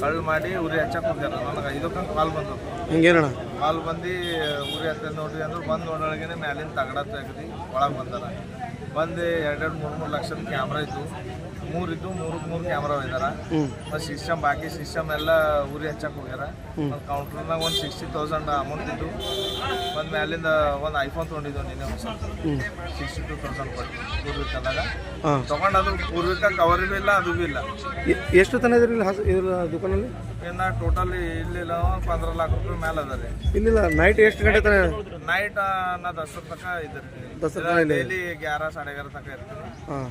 ಕಳ್ಳು ಮಾಡಿ ಉರಿ ಹಚ್ಚಕ್ಕೆ ಹೋಗ್ಯಾರ ನನಗೆ ಐದಕ್ಕಂಗೆ ಕಾಲ್ ಬಂದವು ಹಿಂಗೇನಣ್ಣ? ಕಾಲ್ ಬಂದು ಉರಿ ಹತ್ತ ನೋಡ್ರಿ ಅಂದ್ರೆ ಬಂದು ನೋಡೊಳಗೇನೆ ಮ್ಯಾಲಿನ ತಗಡ ತೆಗ್ದು ಒಳಗೆ ಬಂದಾರ ಬಂದು ಎರಡೆರಡು ಮೂರು ಮೂರು ಲಕ್ಷದ ಕ್ಯಾಮ್ರಾ ಇತ್ತು ಮೂರು ಇದ್ದು ಮೂರು ಮೂರು ಕ್ಯಾಮ್ರಾ ಇದಾರ. ಮತ್ತು ಸಿಸ್ಟಮ್ ಬಾಕಿ ಸಿಸ್ಟಮ್ ಎಲ್ಲ ಊರಿ ಹಚ್ಚಕ್ಕೆ ಹೋಗ್ಯಾರ. ಒಂದು ಕೌಂಟ್ರ್ನಾಗ ಒಂದು ಸಿಕ್ಸ್ಟಿ ತೌಸಂಡ್ ಅಮೌಂಟ್ ಇದ್ದು ಒಂದು ಮ್ಯಾಲಿಂದ ಒಂದು ಐಫೋನ್ ತೊಗೊಂಡಿದ್ದು ನಿನ್ನೆ ಹೊಸ. ಸಿಕ್ಸ್ಟಿ ಟೂ ತೌಸಂಡ್ ಕೊಟ್ಟು ಪೂರ್ವಿಕದಾಗ ತೊಗೊಂಡು ಅದು ಪೂರ್ವಿಕ ಕವರ್ ಇಲ್ಲ ಅದು ಭೀ ಇಲ್ಲ ಎಷ್ಟು ತನ ಇದ್ರಿ ದುಕಾನಲ್ಲಿ? ಇನ್ನು ಟೋಟಲ್ ಇಲ್ಲಿಲ್ಲ ಪಂದ್ರ ಲಾಖ ರೂಪಾಯಿ ಮೇಲೆ ಅದ ರೀ. ಇಲ್ಲ ನೈಟ್ ಎಷ್ಟು ಗಂಟೆ ತನ? ನೈಟ್ ನಾ ದಸರ ತನಕ ಇದ್ರಿ. ದಸರಾ ಡೈಲಿ ಗ್ಯಾರ ಸಾಡೆ ಗ್ಯಾರ ತನಕ ಇರ್ತೀನಿ ಹಾಂ.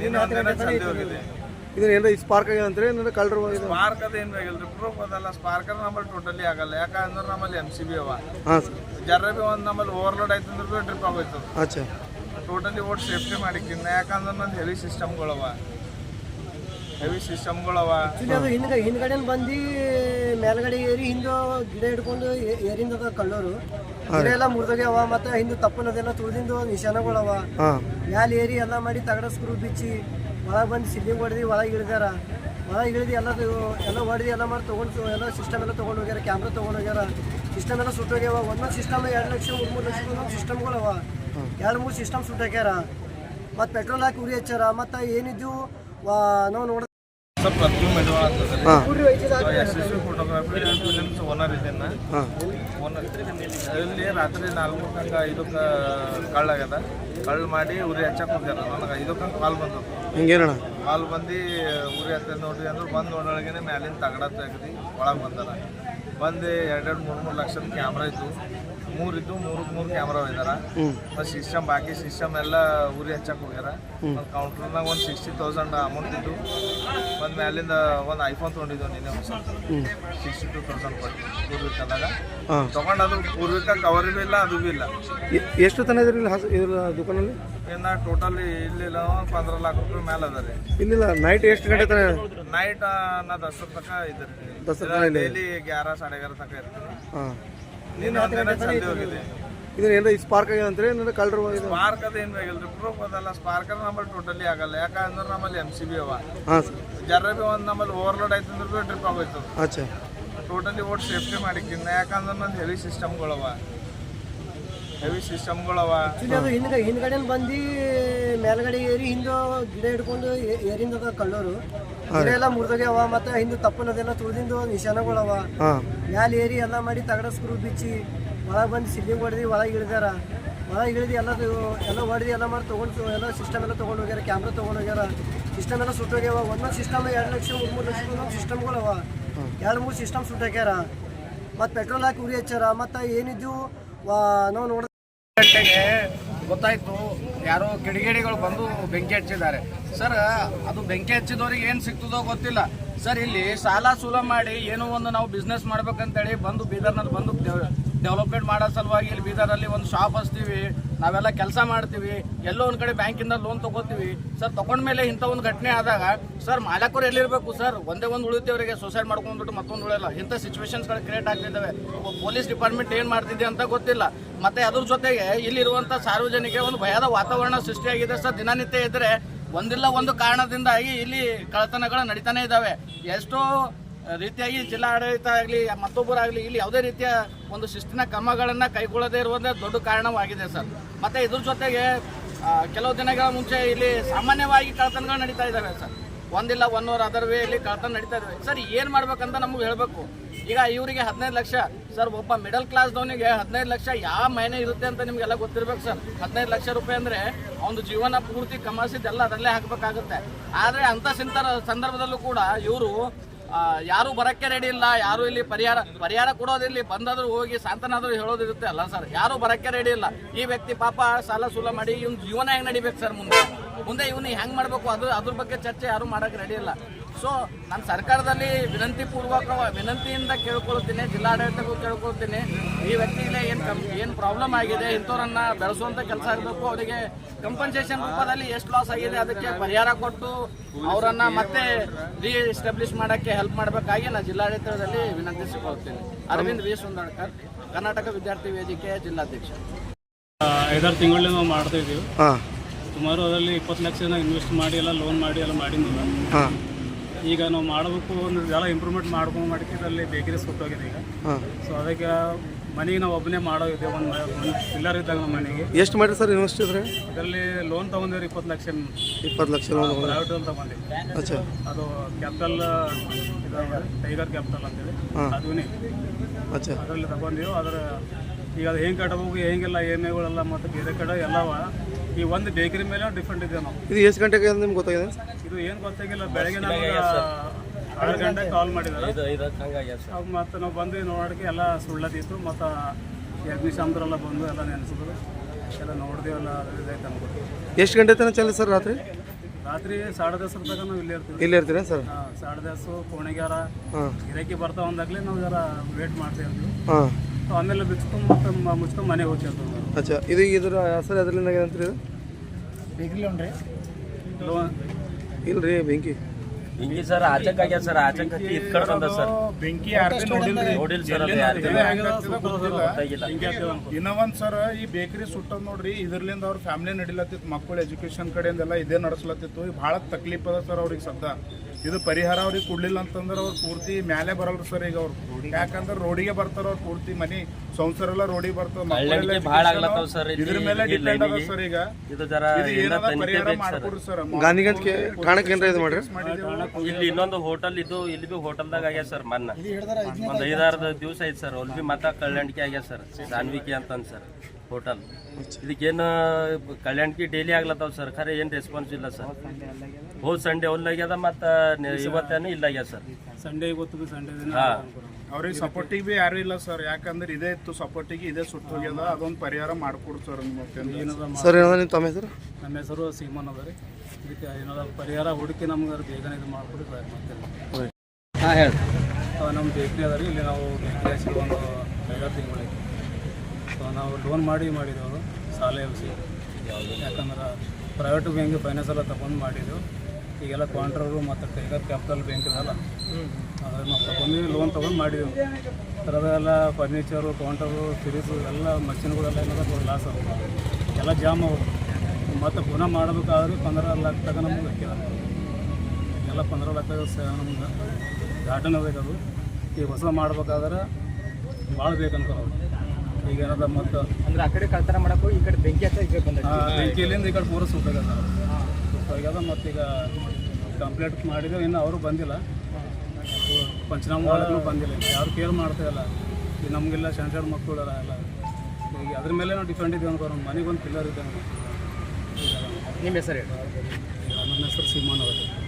ನೀನು ಒಂದಿನ ಜಲ್ದಿ ಹೋಗಿದೆ? ಇದು ಏನಾರ ಸ್ಪಾರ್ಕ್ ಆಗಿದೆ ಅಂದ್ರೆ ಏನಾರ ಕಳ್ಳರು ಇದು ಸ್ಪಾರ್ಕ್ ಅದು ಏನು ಬೇಕಿಲ್ರಿ ಪ್ರೂಫ್ ಅದಲ್ಲ. ಸ್ಪಾರ್ಕ್ ನಮ್ಮಲ್ಲಿ ಟೋಟಲಿ ಆಗಲ್ಲ. ಯಾಕಂದ್ರೆ ನಮ್ಮಲ್ಲಿ ಎಂ ಸಿ ಬಿ ಅವ. ಹಾಂ. ಸರ್ ಜರ್ರ ಬಿ ಒಂದು ನಮ್ಮಲ್ಲಿ ಓವರ್ಲೋಡ್ ಆಯ್ತು ಅಂದ್ರೆ ಬಿ ಟ್ರಿಪ್ ಆಗೋಯ್ತು. ಅಚ್ಚಾ. ಟೋಟಲಿ ಒಟ್ಟು ಸೇಫ್ಟಿ ಮಾಡಿಕ್ಕಿನ್ನ ಯಾಕಂದ್ರೆ ನಂದು ಹೆವಿ ಸಿಸ್ಟಮ್ಗಳವ ಹೆವಿ ಸಿಸ್ಟಮ್ಗಳವ ಆಕ್ಚುಲಿ ಅದು ಹಿಂದ್ಗ ಹಿಂದ್ಗಡೆ ಬಂದು ಮೇಲ್ಗಡೆ ಏರಿ ಹಿಂದೆ ಗಿಡ ಹಿಡ್ಕೊಂಡು ಏರಿಂದ ಕಳ್ಳೋರು. ಎಲ್ಲ ಅವ ಮತ್ತೆ ಹಿಂದೆ ತಪ್ಪನದೆಲ್ಲ ತುಳಿದಿಂದು ನಿಶಾನಗಳವ. ಮ್ಯಾಲ ಏರಿ ಎಲ್ಲ ಮಾಡಿ ತಗಡ ಸ್ಕ್ರೂ ಬಿಚ್ಚಿ ಒಳಗ್ ಬಂದು ಸಿಲ್ಲಿಂಗ್ ಹೊಡೆದು ಒಳಗೆ ಇಳಿದಾರ. ಒಳಗ್ ಇಳಿದು ಎಲ್ಲ ಎಲ್ಲ ಹೊಡೆದು ಎಲ್ಲ ಮಾಡಿ ತೊಗೊಂಡು ಎಲ್ಲ ಸಿಸ್ಟಮ್ ಎಲ್ಲ ತಗೊಂಡು ಹೋಗ್ಯಾರ ಕ್ಯಾಮ್ರಾ ತೊಗೊಂಡು ಹೋಗ್ಯಾರ. ಸಿಸ್ಟಮ್ ಎಲ್ಲ ಸುಟ್ಟೋಗ್ಯಾವ. ಒಂದೊಂದು ಸಿಸ್ಟಮ್ ಎರಡು ಲಕ್ಷ ಮೂರು ಮೂರು ಲಕ್ಷ ಒಂದೊಂದು ಸಿಸ್ಟಮ್ಗಳವ ಎರಡು ಮೂರು ಸಿಸ್ಟಮ್ ಸುಟ್ಟಾಕ್ಯಾರ ಮತ್ತು ಪೆಟ್ರೋಲ್ ಹಾಕಿ ಉರಿ ಹಚ್ಚಾರ. ಮತ್ತು ಏನಿದ್ದು ನಾವು ನೋಡ ಸರ್ ಪ್ರತಿಯೊಂದು ಫೋಟೋಗ್ರಾಫಿ ಓನರ್ ಓನರ್ ಇಲ್ಲಿ ರಾತ್ರಿ ನಾಲ್ಕು ತನಕ ಐದಕ್ಕೆ ಕಳ್ಳಾಗ್ಯದ. ಕಳ್ಳು ಮಾಡಿ ಉರಿ ಹಚ್ಚಕ್ಕೆ ಹೋಗ್ಯಾರ. ನನಗೆ ಐದಕ್ಕಂಗೆ ಕಾಲ್ ಬಂದದ್ದು. ಹಿಂಗೇನಣ್ಣ? ಕಾಲ್ ಬಂದು ಉರಿ ಹತ್ತ ನೋಡ್ರಿ ಅಂದ್ರೆ ಬಂದು ನೋಡೊಳಗೇನೆ ಮ್ಯಾಲಿನ ತಗಡ ತೆಗ್ದು ಒಳಗೆ ಬಂದಾರ. ಬಂದು ಎರಡೆರಡು ಮೂರು ಮೂರು ಲಕ್ಷದ ಕ್ಯಾಮ್ರಾ ಇತ್ತು ಮೂರು ಇದ್ದು ಮೂರು ಮೂರು ಕ್ಯಾಮ್ರಾ ಹ್ಞೂ ಮತ್ತು ಸಿಸ್ಟಮ್ ಬಾಕಿ ಸಿಸ್ಟಮ್ ಎಲ್ಲ ಉರಿ ಹಚ್ಚಕ್ಕೆ ಹೋಗ್ಯಾರ. ಒಂದು ಕೌಂಟ್ರ್ನಾಗ ಒಂದು ಸಿಕ್ಸ್ಟಿ ತೌಸಂಡ್ ಅಮೌಂಟ್ ಇದ್ದು ಒಂದು ಮ್ಯಾಲಿಂದ ಒಂದು ಐಫೋನ್ ತೊಗೊಂಡಿದ್ದು ನಿನ್ನೆ ಹೊಸ. ಸಿಕ್ಸ್ಟಿ ಟು ತೌಸಂಡ್ ಕೊಟ್ಟು ಪೂರ್ವಿಕದಾಗ ಅಂದಾಗ ತೊಗೊಂಡು ಅದು ಪೂರ್ವಿಕ ಕವರ್ ಭೀ ಇಲ್ಲ ಅದು ಭೀ ಇಲ್ಲ ಎಷ್ಟು ತನ ಇದ್ರಿ ಇಲ್ಲ ದುಕಾನಲ್ಲಿ? ಇನ್ನು ಟೋಟಲ್ ಇಲ್ಲಿಲ್ಲ ಪಂದ್ರ ಲಾಖ ರೂಪಾಯಿ ಮೇಲೆ ಅದ ರೀ. ಇಲ್ಲಿಲ್ಲ ನೈಟ್ ಎಷ್ಟು ಗಂಟೆ ತನ? ನೈಟ್ ನಾ ದಸರ ತನಕ ಇದ್ರಿ. ದಸರಾ? ಡೈಲಿ ಗ್ಯಾರ ಸಾಡೆ ಗ್ಯಾರ ತನಕ ಇರ್ತೀನಿ ಹಾಂ. ನೀನು ಒಂದಿನ ಜಲ್ದಿ ಹೋಗಿದೆ. ಈ ಸ್ಪಾರ್ಕ ಆಗಿದೆ ಅಂದ್ರೆ ಏನಾರ ಕಳ್ಳರು ಇದು. ಸ್ಪಾರ್ಕ್ ಅದು ಏನು ಬೇಕಿಲ್ರಿ ಪ್ರೂಫ್ ಅದಲ್ಲ ಸ್ಪಾರ್ಕ್ ನಮ್ಮಲ್ಲಿ ಟೋಟಲಿ ಆಗಲ್ಲ. ಯಾಕಂದ್ರೆ ನಮ್ಮಲ್ಲಿ ಎಂ ಸಿ ಬಿ ಅವ. ಹಾಂ. ಸರ್ ಬಿ ಒಂದು ನಮ್ಮಲ್ಲಿ ಓವರ್ಲೋಡ್ ಆಯ್ತು ಅಂದ್ರೆ ಬಿ ಟ್ರಿಪ್ ಆಗೋಯ್ತು. ಅಚ್ಚಾ. ಟೋಟಲಿ ಓಟ್ ಸೇಫ್ಟಿ ಮಾಡಿಕ್ಕಿನ್ನ. ಯಾಕಂದ್ರೆ ನಂದು ಹೆವಿ ಸಿಸ್ಟಮ್ಗಳವ ಹೆವಿ ಸಿಸ್ಟಮ್ಗಳವ ಆಕ್ಚುಲಿ ಅದು ಹಿಂದ್ಗ ಹಿಂದ್ಗಡೆ ಬಂದು ಮೇಲ್ಗಡೆ ಏರಿ ಹಿಂದೆ ಗಿಡ ಹಿಡ್ಕೊಂಡು ಏರಿಂದ ಕಳ್ಳೋರು. ಎಲ್ಲ ಮುರಿದೋಗ್ಯಾವ ಮತ್ತೆ ಹಿಂದೆ ತಪ್ಪನದೆಲ್ಲ ತುಳಿದಿಂದು ನಿಶಾನಗಳವ ಹಾಂ. ಮ್ಯಾಲ ಏರಿ ಎಲ್ಲ ಮಾಡಿ ತಗಡ ಸ್ಕ್ರೂ ಬಿಚ್ಚಿ ಒಳಗೆ ಬಂದು ಸಿಲ್ಲಿಂಗ್ ಹೊಡೆದು ಒಳಗೆ ಇಳಿದಾರ. ಒಳಗೆ ಇಳಿದು ಎಲ್ಲ ಎಲ್ಲ ಹೊಡೆದು ಎಲ್ಲ ಮಾಡಿ ತೊಗೊಂಡು ಎಲ್ಲ ಸಿಸ್ಟಮ್ ಎಲ್ಲ ತೊಗೊಂಡು ಹೋಗ್ಯಾರ ಕ್ಯಾಮ್ರಾ ತೊಗೊಂಡು ಹೋಗ್ಯಾರ. ಸಿಸ್ಟಮ್ ಎಲ್ಲ ಸುಟ್ಟೋಗ್ಯಾವ ಒಂದೊಂದು ಸಿಸ್ಟಮ್ ಎರಡು ಲಕ್ಷ ಮೂರು ಮೂರು ಲಕ್ಷ ಒಂದೊಂದು ಸಿಸ್ಟಮ್ಗಳವ ಎರಡು ಮೂರು ಸಿಸ್ಟಮ್ ಸುಟ್ಟಾಕ್ಯಾರ ಮತ್ತು ಪೆಟ್ರೋಲ್ ಹಾಕಿ ಉರಿ ಹಚ್ಚಾರ. ಮತ್ತು ಏನಿದ್ದು ನಾವು ನೋಡ ಗಂಟೆಗೆ ಗೊತ್ತಾಯ್ತು. ಯಾರೋ ಕಿಡಿಗೇಡಿಗಳು ಬಂದು ಬೆಂಕಿ ಹಚ್ಚಿದ್ದಾರೆ. ಸರ್ ಅದು ಬೆಂಕಿ ಹಚ್ಚಿದವ್ರಿಗೆ ಏನು ಸಿಗ್ತದೋ ಗೊತ್ತಿಲ್ಲ. ಸರ್, ಇಲ್ಲಿ ಸಾಲ ಸೂಲ ಮಾಡಿ ಏನೋ ಒಂದು ನಾವು ಬಿಸ್ನೆಸ್ ಮಾಡ್ಬೇಕಂತೇಳಿ ಬಂದು ಬೀದರ್ನಲ್ಲಿ ಬಂದು ಡೆವಲಪ್ಮೆಂಟ್ ಮಾಡೋ ಸಲುವಾಗಿ ಇಲ್ಲಿ ಬೀದರಲ್ಲಿ ಒಂದು ಶಾಪ್ ಹಚ್ತೀವಿ, ನಾವೆಲ್ಲ ಕೆಲಸ ಮಾಡ್ತೀವಿ, ಎಲ್ಲೋ ಒಂದು ಕಡೆ ಬ್ಯಾಂಕಿಂದ ಲೋನ್ ತಗೋತೀವಿ. ಸರ್ ತಗೊಂಡ್ಮೇಲೆ ಇಂಥ ಒಂದು ಘಟನೆ ಆದಾಗ, ಸರ್, ಮಾಲಕರು ಎಲ್ಲಿರಬೇಕು ಸರ್? ಒಂದೇ ಒಂದು ಉಳಿತೀವರಿಗೆ ಸೂಸೈಡ್ ಮಾಡ್ಕೊಂಡ್ಬಿಟ್ಟು ಮತ್ತೊಂದು ಉಳಿಯಲ್ಲ. ಇಂಥ ಸಿಚುವೇಶನ್ಸ್ಗಳು ಕ್ರಿಯೇಟ್ ಆಗ್ತಿದ್ದಾವೆ ಪೊಲೀಸ್ ಡಿಪಾರ್ಟ್ಮೆಂಟ್ ಏನು ಮಾಡ್ತಿದೆ ಅಂತ ಗೊತ್ತಿಲ್ಲ. ಮತ್ತೆ ಅದ್ರ ಜೊತೆಗೆ ಇಲ್ಲಿರುವಂಥ ಸಾರ್ವಜನಿಕ ಒಂದು ಭಯದ ವಾತಾವರಣ ಸೃಷ್ಟಿಯಾಗಿದೆ ಸರ್. ದಿನನಿತ್ಯ ಇದ್ದರೆ ಒಂದಿಲ್ಲ ಒಂದು ಕಾರಣದಿಂದಾಗಿ ಇಲ್ಲಿ ಕಳತನಗಳು ನಡೀತಾನೆ ಇದ್ದಾವೆ. ಎಷ್ಟೋ ರೀತಿಯಾಗಿ ಜಿಲ್ಲಾಡಳಿತ ಆಗಲಿ ಮತ್ತೊಬ್ಬರಾಗಲಿ ಇಲ್ಲಿ ಯಾವುದೇ ರೀತಿಯ ಒಂದು ಶಿಸ್ತಿನ ಕ್ರಮಗಳನ್ನು ಕೈಗೊಳ್ಳದೇ ಇರುವುದೇ ದೊಡ್ಡ ಕಾರಣವಾಗಿದೆ ಸರ್. ಮತ್ತು ಇದ್ರ ಜೊತೆಗೆ ಕೆಲವು ದಿನಗಳ ಮುಂಚೆ ಇಲ್ಲಿ ಸಾಮಾನ್ಯವಾಗಿ ಕಳ್ಳತನಗಳು ನಡೀತಾ ಇದ್ದಾವೆ ಸರ್. ಒಂದಿಲ್ಲ ಒನ್ ಅವರ್ ವೇ ಇಲ್ಲಿ ಕಳತನ ನಡೀತಾ ಇದ್ದಾವೆ. ಸರ್, ಏನು ಮಾಡ್ಬೇಕಂತ ನಮಗೆ ಹೇಳಬೇಕು. ಈಗ ಇವರಿಗೆ ಹದಿನೈದು ಲಕ್ಷ ಸರ್, ಒಬ್ಬ ಮಿಡಲ್ ಕ್ಲಾಸ್ದವನಿಗೆ ಹದಿನೈದು ಲಕ್ಷ ಯಾವ ಮೈನೆ ಇರುತ್ತೆ ಅಂತ ನಿಮಗೆಲ್ಲ ಗೊತ್ತಿರ್ಬೇಕು ಸರ್. ಹದಿನೈದು ಲಕ್ಷ ರೂಪಾಯಿ ಅಂದರೆ ಅವನು ಜೀವನ ಪೂರ್ತಿ ಕಮಾಸಿದ್ದೆಲ್ಲ ಅದರಲ್ಲೇ ಹಾಕಬೇಕಾಗುತ್ತೆ. ಆದರೆ ಅಂಥ ಸಿಂತರ ಸಂದರ್ಭದಲ್ಲೂ ಕೂಡ ಇವರು ಯಾರು ಬರಕ್ಕೆ ರೆಡಿ ಇಲ್ಲ, ಯಾರು ಇಲ್ಲಿ ಪರಿಹಾರ ಪರಿಹಾರ ಕೊಡೋದಿಲ್ಲಿ, ಬಂದಾದರೂ ಹೋಗಿ ಸಾಂತನಾದ್ರೂ ಹೇಳೋದಿರುತ್ತೆ ಅಲ್ಲ ಸರ್. ಯಾರು ಬರಕ್ಕೆ ರೆಡಿ ಇಲ್ಲ. ಈ ವ್ಯಕ್ತಿ ಪಾಪ ಸಾಲ ಸೂಲ ಮಾಡಿ ಇವ್ನ ಜೀವನ ಹೆಂಗೆ ನಡಿಬೇಕು ಸರ್ ಮುಂದೆ? ಮುಂದೆ ಇವನು ಹೆಂಗೆ ಮಾಡಬೇಕು? ಅದು, ಅದ್ರ ಬಗ್ಗೆ ಚರ್ಚೆ ಯಾರು ಮಾಡಕ್ಕೆ ರೆಡಿ ಇಲ್ಲ. ಸೊ ನಾನು ಸರ್ಕಾರದಲ್ಲಿ ವಿನಂತಿ ಪೂರ್ವಕ ವಿನಂತಿಯಿಂದ ಕೇಳ್ಕೊಳ್ತೀನಿ ಜಿಲ್ಲಾಡಳಿತಕ್ಕೂ ಕೇಳ್ಕೊಳ್ತೀನಿ. ಈ ವ್ಯಕ್ತಿಗೆ ಏನು ಕಮ್ ಏನು ಪ್ರಾಬ್ಲಮ್ ಆಗಿದೆ ಇಂಥವ್ರನ್ನ ಬೆಳೆಸುವಂಥ ಕೆಲಸ ಇರಬೇಕು ಅವರಿಗೆ ಕಂಪನ್ಸೇಷನ್ ರೂಪದಲ್ಲಿ ಎಷ್ಟು ಲಾಸ್ ಆಗಿದೆ ಅದಕ್ಕೆ ಪರಿಹಾರ ಕೊಟ್ಟು ಅವರನ್ನು ಮತ್ತೆ ರೀ ಎಸ್ಟಾಬ್ಲಿಷ್ ಮಾಡೋಕ್ಕೆ ಹೆಲ್ಪ್ ಮಾಡಬೇಕಾಗಿ ನಾನು ಜಿಲ್ಲಾಡಳಿತದಲ್ಲಿ ವಿನಂತಿಸಿಕೊಳ್ತೀನಿ. ಅರವಿಂದ್ ವಿ. ಸುಂದರ್ಕರ್ ಕರ್ನಾಟಕ ವಿದ್ಯಾರ್ಥಿ ವೇದಿಕೆ ಜಿಲ್ಲಾಧ್ಯಕ್ಷ. ಐದಾರು ತಿಂಗಳಲ್ಲಿ ನಾವು ಮಾಡ್ತಾ ಇದ್ದೀವಿ ಸುಮಾರು ಅದರಲ್ಲಿ ಇಪ್ಪತ್ತು ಲಕ್ಷ ಇನ್ವೆಸ್ಟ್ ಮಾಡಿ ಎಲ್ಲ ಲೋನ್ ಮಾಡಿ ಎಲ್ಲ ಮಾಡಿದ್ದೀವಿ ಈಗ ನಾವು ಮಾಡಬೇಕು ಎಲ್ಲ ಇಂಪ್ರೂವ್ಮೆಂಟ್ ಮಾಡ್ಕೊಂಡು ಮಾಡಿದ್ರೆ ಅಲ್ಲಿ ಬೇಕರಿ ಸುಟ್ಟೋಗಿದೆ ಈಗ ಸೊ ಅದಕ್ಕೆ ಮನೆಗೆ ನಾವು ಒಬ್ಬನೇ ಮಾಡೋ ಒಂದು ಒಂದು ಪಿಲ್ಲರ್ ಇದ್ದಾಗ ನಮ್ಮ ಮನೆಗೆ. ಎಷ್ಟು ಮಾಡಿರಿ ಸರ್ ಇನ್ವೆಸ್ಟ್ ಇದ್ರೆ ಇದರಲ್ಲಿ ಲೋನ್ ತಗೊಂಡಿವ್ರಿ ಇಪ್ಪತ್ತು ಲಕ್ಷ ಇಪ್ಪತ್ತು ಲಕ್ಷ ಲೋನ್ ಪ್ರೈವೇಟ್ ತಗೊಂಡಿವಿ. ಅಚ್ಚಾ. ಅದು ಕ್ಯಾಪಿಟಲ್ ಟೈಗರ್ ಕ್ಯಾಪಿಟಲ್ ಅಂತೇಳಿ. ಅದೂ ಅದೂನೇ ಅಚ್ಚಾ. ಅದರಲ್ಲಿ ತಗೊಂಡಿವಿ. ಅದರ ಈಗ ಅದು ಹೆಂಗೆ ಕಟ್ಟಬೇಕು ಹೆಂಗೆಲ್ಲ ಏನೇಗಳೆಲ್ಲ ಮತ್ತು ಬೇರೆ ಕಡೆ ಎಲ್ಲವ ಈ ಒಂದು ಬೇಕರಿ ಮೇಲೆ ಡಿಫ್ರೆಂಟ್ ಇದೆ ನಾವು. ಇದು ಎಷ್ಟು ಗಂಟೆಗೆ ನಿಮ್ಗೆ ಗೊತ್ತಾಗಿದೆ? ಇದು ಏನು ಗೊತ್ತಾಗಿಲ್ಲ ಬೆಳಗ್ಗೆ ನಮ್ಗೆ ಆರು ಗಂಟೆ ಕಾಲ್ ಮಾಡಿದ್ದಾರೆ ಅವಾಗ ಮತ್ತೆ ನಾವು ಬಂದು ನೋಡೋಕ್ಕೆ ಎಲ್ಲ ಸುಳ್ಳದಿತ್ತು ಮತ್ತು ಅಗ್ನಿಶಾಮದರೆಲ್ಲ ಬಂದು ಎಲ್ಲ ನೆನೆಸಿದ್ರು. ಎಲ್ಲ ನೋಡಿದೆವಲ್ಲ ಅದು ಇದೈತೆ ಅನ್ಕೊಟ್ಟು ಎಷ್ಟು ಗಂಟೆ ತನಕ ಚಲಿ ಸರ್ ರಾತ್ರಿ? ರಾತ್ರಿ ಸಾಡೆ ದಸರ ತನಕ ನಾವು ಇಲ್ಲೇ ಇರ್ತೀವಿ. ಇಲ್ಲೇ ಇರ್ತೀರಾ ಸರ್? ಹಾ, ಸಾಡೆ ದಸು ಕೋಣೆಗಾರ ಹಾಂ. ಗಿರಾಕಿ ಬರ್ತಾವ ಅಂದಾಗಲೇ ನಾವು ಜರ ವೇಟ್ ಮಾಡ್ತಾ ಇರ್ತೀವಿ ಹಾಂ. ಆಮೇಲೆ ಬಿಚ್ಕೊಂಡು ಮತ್ತೆ ಮ- ಮುಚ್ಕೊಂಡು ಮನೆಗೆ ಹೋಗ್ತಿರ್ತೀವಿ ಅಚ್ಚಾ ಇದು ಇದ್ರ ಹೆಸರು ಅದರಿಂದ ಏನಂತೀರಿ ಇದು? ಲೋನ್ ಇಲ್ಲ ರೀ ಬೆಂಕಿ ಹಿಂಗೆ ಸರ್ ಆಚಕ್ ಆಗ್ಯಾದ ಸರ್. ಆಚಕ್ ಹತ್ತಿ ಇದ್ ಕಡೆ ಬಂದ ಸರ್ ಬೆಂಕಿ ನೋಡಿಲ್ ಸರ್ ಗೊತ್ತಾಗಿಲ್ಲ. ಹಿಂಗೆ ಇನ್ನ ಒಂದ್ ಸರ್ ಈ ಬೇಕರಿ ಸುಟ್ಟದ್ ನೋಡ್ರಿ ಇದ್ರಲಿಂದ ಅವ್ರ ಫ್ಯಾಮಿಲಿ ನಡಿಲತ್ತಿತ್ತು. ಮಕ್ಕಳು ಎಜುಕೇಶನ್ ಕಡೆಯಿಂದೆಲ್ಲ ಇದೇ ನಡೆಸ್ಲತ್ತಿತ್ತು. ಬಹಳ ಭಾಳ ತಕ್ಲೀಫ್ ಅದ ಸರ್ ಅವ್ರಿಗೆ ಸದ್ದ. ಇದು ಪರಿಹಾರ ಅವ್ರಿಗೆ ಕೊಡ್ಲಿಲ್ಲ ಅಂತಂದ್ರೆ ಅವ್ರು ಪೂರ್ತಿ ಮ್ಯಾಲೆ ಬರಲ್ರಿ ಸರ್ ಈಗ ಅವ್ರು. ಯಾಕಂದ್ರೆ ರೋಡಿಗೆ ಬರ್ತಾರ ಅವ್ರು ಪೂರ್ತಿ ಮನಿ ಸಂಸಾರ ಎಲ್ಲ ರೋಡಿಗೆ ಬರ್ತಾವ ಕಳ್ಳಣಿಕೆ ಭಾಳ ಆಗ್ಲತ್ತಾವ ಸರ್ ಇಲ್ಲಿ ಇದ್ರ ಮೇಲೆ ಡಿಪೆಂಡ್ ಅದ ಸರ್ ಈಗ. ಇದು ಜರ ಇದು ಎಲ್ಲ ಏನದ ಪರಿಹಾರ ಸರ್? ಮಾಡ್ಕೊಡ್ರಿ ಸರ್. ಗಾಂಧಿಗಂಜ್ ಕೆ ಠಾಣಕ್ಕೆ ಇದು ಮಾಡ್ರಿ? ಇಲ್ಲಿ ಇನ್ನೊಂದು ಹೋಟೆಲ್ ಇದು ಇಲ್ಲಿ ಬಿ ಹೋಟೆಲ್ದಾಗ ಆಗ್ಯಾ ಸರ್ ಮನ್ನ. ಒಂದ್ ಐದಾರು ದಿವಸ ಐತಿ ಸರ್ ಅಲ್ಲಿ ಬಿ ಮತ್ತ ಕಲ್ಯಾಣಿಕೆ ಆಗ್ಯಾ ಸರ್ ಸಾನ್ವಿಕೆ ಅಂತಂದ್ ಸರ್ ಹೋಟೆಲ್ ಇದಕ್ಕೇನು ಕಲ್ಯಾಣಕಿ ಡೈಲಿ ಆಗ್ಲತ್ತಾವ ಸರ್ ಖರೆ ಏನು ರೆಸ್ಪಾನ್ಸ್ ಇಲ್ಲ ಸರ್. ಹೋದ್ ಸಂಡೇ ಆಗ್ಯದ ಮತ್ತು ಇವತ್ತೇನು ಇಲ್ಲ ಆಗ್ಯದ ಸರ್. ಸಂಡೇ ಗೊತ್ತು ಸಂಡೇ ದಿನ ಹಾ. ಅವ್ರಿಗೆ ಸಪೋರ್ಟಿಗೆ ಬಿ ಯಾರು ಇಲ್ಲ ಸರ್. ಯಾಕಂದ್ರೆ ಇದೇ ಇತ್ತು ಸಪೋರ್ಟಿಗೆ ಇದೇ ಸುಟ್ಟೋಗ್ಯದ ಅದೊಂದು ಪರಿಹಾರ ಮಾಡಿಕೊಡು ಸರ್ ಸರ್ ಏನದ ನಿಮ್ಮ ತಮ್ಮ ಹೆಸರು? ನಮ್ಮ ಹೆಸರು ಸೀಮನ್ ಅದ ರೀ. ಇದಕ್ಕೆ ಏನಾದ ಪರಿಹಾರ ಹುಡುಕಿ ನಮ್ಗೆ ಬೇಗನೆ ಇದು ಮಾಡ್ಕೊಡಿ ಸರ್ ಮತ್ತೆ ಹಾಂ ಹೇಳಿ. ಸೊ ನಮ್ಮ ಬೇಕ್ರಿ ಅದ ರೀ. ಇಲ್ಲಿ ನಾವು ಬೇಕ್ರಿ ಹಚ್ಚಿ ಒಂದು ಐದಾರು ತಿಂಗಳಿಗೆ ಸೊ ನಾವು ಲೋನ್ ಮಾಡಿ ಮಾಡಿದೆವು ಸಾಲ ಎಲ್ಸಿ ಯಾಕಂದ್ರೆ ಪ್ರೈವೇಟ್ ಬ್ಯಾಂಕ್ ಫೈನಾನ್ಸ್ ಎಲ್ಲ ತಗೊಂಡು ಮಾಡಿದ್ದೆವು ಈಗೆಲ್ಲ ಕಾಂಟ್ರರು ಮತ್ತು ಟೈಗರ್ ಕ್ಯಾಪಿಟಲ್ ಬ್ಯಾಂಕ್ ಇದೆಲ್ಲ ಅದ್ರ ನಾವು ತಗೊಂಡು ಲೋನ್ ತೊಗೊಂಡು ಮಾಡಿದೆವು. ಥರದೆಲ್ಲ ಫರ್ನಿಚರು ಕೌಂಟರು ಫ್ರಿಜು ಎಲ್ಲ ಮಷಿನ್ಗಳೆಲ್ಲ ಏನಾದ್ರು ಲಾಸ್ ಆಗುತ್ತೆ. ಎಲ್ಲ ಜಾಮ್ ಅವು ಮತ್ತು ಪುನಃ ಮಾಡಬೇಕಾದ್ರೆ ಪಂದ್ರ ಲಕ್ಷ ತಗ ನಮ್ಗೆ. ಹಾಕಿದ ಎಲ್ಲ ಪಂದ್ರ ಲಕ್ಷ ನಮ್ಗೆ. ಗಾರ್ಡನ್ ಅದು ಈಗ ಹೊಸ ಮಾಡ್ಬೇಕಾದ್ರೆ ಭಾಳ ಬೇಕಂತ ಈಗ ಏನದ ಮತ್ತು ಅಂದ್ರೆ ಆ ಕಡೆ ಕಳ್ತನ ಮಾಡೋಕ್ಕೂ ಈ ಕಡೆ ಬೆಂಕಿ ಹಚ್ಚ ಈ ಕಡೆ ಬಂದ ಆ, ಬೆಂಕಿಲಿಂದ ಈ ಕಡೆ ಪೂರ ಸುಟ್ಟಾಗ್ಯದ ಸುಟ್ಟಾಗ್ಯದ ಮತ್ತು ಈಗ ಕಂಪ್ಲೇಂಟ್ ಮಾಡಿದ್ರು ಇನ್ನು ಅವರು ಬಂದಿಲ್ಲ. ಪಂಚನಾಮ ಮಾಡೋಕ್ಕೂ ಬಂದಿಲ್ಲ ಯಾರು ಕೇರ್ ಮಾಡ್ತಾ ಇಲ್ಲ. ಈಗ ನಮಗೆಲ್ಲ ಸಣ್ಣ ಸಣ್ಣ ಮಕ್ಕಳು ಎಲ್ಲ. ಈಗ ಅದ್ರ ಮೇಲೆ ನಾವು ಡಿಪೆಂಡ್ ಇದ್ದೀವಿ ಅನ್ಕೋ ನಮ್ಮ ಮನೆಗೆ ಒಂದು ಪಿಲ್ಲರ್ ಇದ್ದೇವೆ ನಿಮ್ಮ ಹೆಸರು ಹೇಳಿ. ನನ್ನ ಹೆಸರು ಅವರು.